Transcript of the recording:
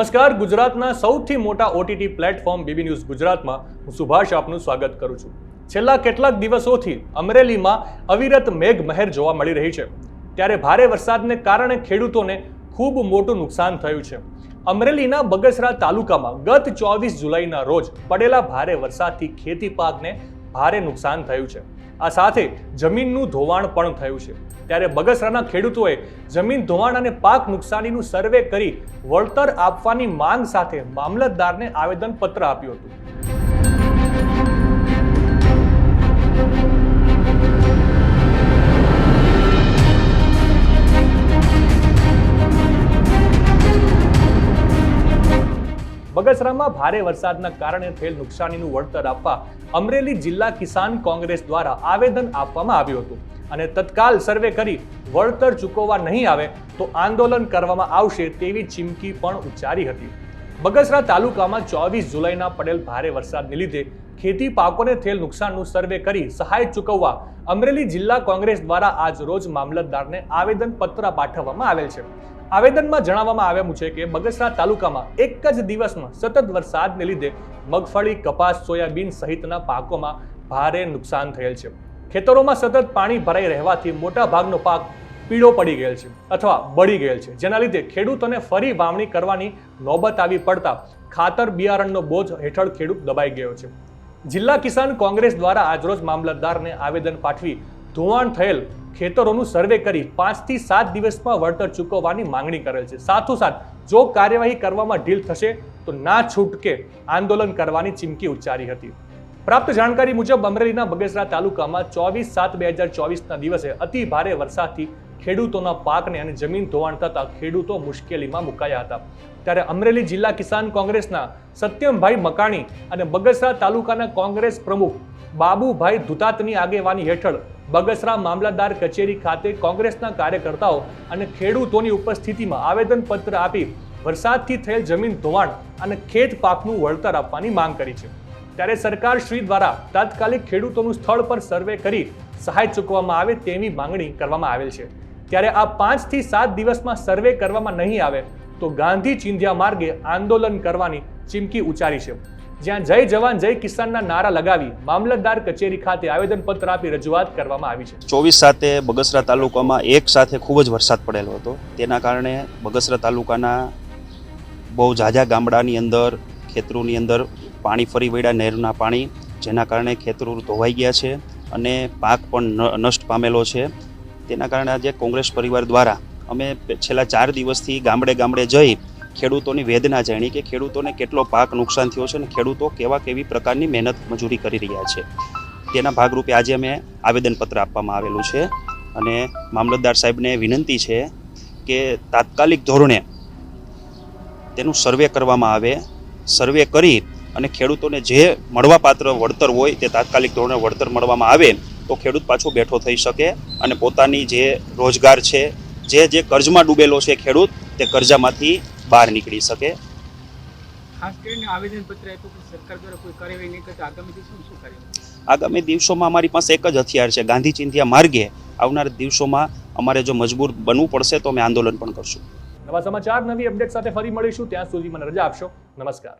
નમસ્કાર. ગુજરાતના સૌથી મોટા ઓટીટી પ્લેટફોર્મ બીબી ન્યૂઝ ગુજરાતમાં હું સુભાષ આપનું સ્વાગત કરું છું. છેલ્લા કેટલાક દિવસોથી અમરેલીમાં અવિરત મેઘ મહેર જોવા મળી રહી છે. ત્યારે ભારે વરસાદને કારણે ખેડૂતોને ખૂબ મોટું નુકસાન થયું છે. અમરેલીના બગસરા તાલુકામાં ગત ચોવીસ જુલાઈના રોજ પડેલા ભારે વરસાદથી ખેતી પાકને ભારે નુકસાન થયું છે. આ સાથે જમીનનું ધોવાણ પણ થયું છે. ત્યારે બગસરાના ખેડૂતોએ જમીન ધોવાણ અને પાક નુકસાનીનું સર્વે કરી વળતર આપવાની માંગ સાથે મામલતદારને આવેદનપત્ર આપ્યું હતું. બગસરામાં ભારે વરસાદના કારણે થયેલ નુકસાનીનું વળતર આપવા અમરેલી જિલ્લા કિસાન કોંગ્રેસ દ્વારા આવેદન આપવામાં આવ્યું હતું. અને તત્કાલ સર્વે કરી વળતર ચૂકવવા નહીં આવે તો આંદોલન કરવામાં આવશે તેવી ચીમકી પણ ઉચ્ચારી હતી. બગસરા તાલુકામાં ચોવીસ જુલાઈના પડેલ ભારે વરસાદને લીધે ખેતી પાકોને થયેલ નુકસાનનું સર્વે કરી સહાય ચૂકવવા અમરેલી જિલ્લા કોંગ્રેસ દ્વારા આજ રોજ મામલતદારને આવેદન પત્ર પાઠવવામાં આવેલ છે. આવેદનમાં જણાવવામાં આવ્યું છે કે બગસરા તાલુકામાં એક જ દિવસમાં સતત વરસાદને લીધે મગફળી, કપાસ, સોયાબીન સહિતના પાકોમાં ભારે નુકસાન થયેલ છે. ખેતરોમાં સતત પાણી ભરાઈ રહેવાથી મોટા ભાગનો પાક પીળો પડી ગયેલ છે અથવા બળી ગયેલ છે. જેના લીધે ખેડૂતોને ફરી વાવણી કરવાની નોબત આવી પડતા ખાતર બિયારણનો બોજ હેઠળ ખેડૂત દબાઈ ગયો છે. જિલ્લા કિસાન કોંગ્રેસ દ્વારા આજરોજ મામલતદારને આવેદન પાઠવી ધોવાણ થયેલ ખેતરોનું સર્વે કરી પાંચથી સાત દિવસમાં વળતર ચૂકવવાની માંગણી કરેલ છે. સાથોસાથ, જો કાર્યવાહી કરવામાં ઢીલ થશે, તો ના છૂટકે આંદોલન કરવાની ચીમકી ઉચ્ચારી હતી. પ્રાપ્ત જાણકારી મુજબ, અમરેલીના બગસરા તાલુકામાં ચોવીસ સાત બે હજાર ચોવીસના દિવસે અતિ ભારે વરસાદથી ખેડૂતોના પાકને અને જમીન ધોવાણ થતા ખેડૂતો મુશ્કેલીમાં મુકાયા હતા. ત્યારે અમરેલી જિલ્લા કિસાન કોંગ્રેસના સત્યમભાઈ મકાણી અને બગસરા તાલુકાના કોંગ્રેસ પ્રમુખ બાબુભાઈ ધુતાતની આગેવાની હેઠળ બગસરા મામલતદાર કચેરી ખાતે કોંગ્રેસના કાર્યકર્તાઓ અને ખેડૂતોની ઉપસ્થિતિમાં આવેદનપત્ર આપી વરસાદથી થયેલ જમીન ધોવાણ અને ખેત પાકનું વળતર આપવાની માંગ કરી છે. ત્યારે સરકાર શ્રી દ્વારા તાત્કાલિક ખેડૂતોનું સ્થળ પર સર્વે કરી સહાય ચૂકવવામાં આવે તેવી માંગણી કરવામાં આવેલ છે. ત્યારે આ પાંચથી સાત દિવસમાં સર્વે કરવામાં નહીં આવે, તો ગાંધી ચિંધ્યા માર્ગે આંદોલન કરવાની ચીમકી ઉચ્ચારી છે. જ્યાં જય જવાન, જય કિસાનના નારા લગાવી મામલતદાર કચેરી ખાતે આવેદનપત્ર આપી રજૂઆત કરવામાં આવી છે. ચોવીસ સાથે બગસરા તાલુકામાં એક સાથે ખૂબ જ વરસાદ પડેલો હતો. તેના કારણે બગસરા તાલુકાના બહુ ઝાઝા ગામડાની અંદર, ખેતરોની અંદર પાણી ફરી વળ્યા નહેરના પાણી, જેના કારણે ખેતરો ધોવાઈ ગયા છે અને પાક પણ નષ્ટ પામેલો છે. તેના કારણે આજે કોંગ્રેસ પરિવાર દ્વારા અમે છેલ્લા ચાર દિવસથી ગામડે ગામડે જઈ ખેડૂતોની વેદના જાણી કે ખેડૂતોને કેટલો પાક નુકસાન થયો છે અને ખેડૂતો કેવા કેવી પ્રકારની મહેનત મજૂરી કરી રહ્યા છે. તેના ભાગરૂપે આજે અમે આવેદનપત્ર આપવામાં આવેલું છે અને મામલતદાર સાહેબને વિનંતી છે કે તાત્કાલિક ધોરણે તેનું સર્વે કરવામાં આવે, સર્વે કરી અને ખેડૂતોને જે મળવાપાત્ર વળતર હોય તે તાત્કાલિક ધોરણે વળતર મળવામાં આવે તો ખેડૂત પાછો બેઠો થઈ શકે અને પોતાની જે રોજગાર છે જે જે કર્જમાં ડૂબેલો છે ખેડૂત તે કર્જામાંથી બહાર નીકળી શકે. ખાસ કરીને આવેદનપત્ર આપ્યું કે સરકાર દ્વારા કોઈ કાર્યવાહી નહીં કરતા આગામી દિવસોમાં શું કાર્યવાહી આગામી દિવસોમાં અમારી પાસે એક જ હથિયાર છે ગાંધી ચિંધ્યા માર્ગે. આવનાર દિવસોમાં અમારે જો મજબૂર બનવું પડશે તો અમે આંદોલન પણ કરશું. નવા સમાચાર નવી અપડેટ સાથે ફરી મળીશું. ત્યાં સુધી મને રજા આપશો. નમસ્કાર.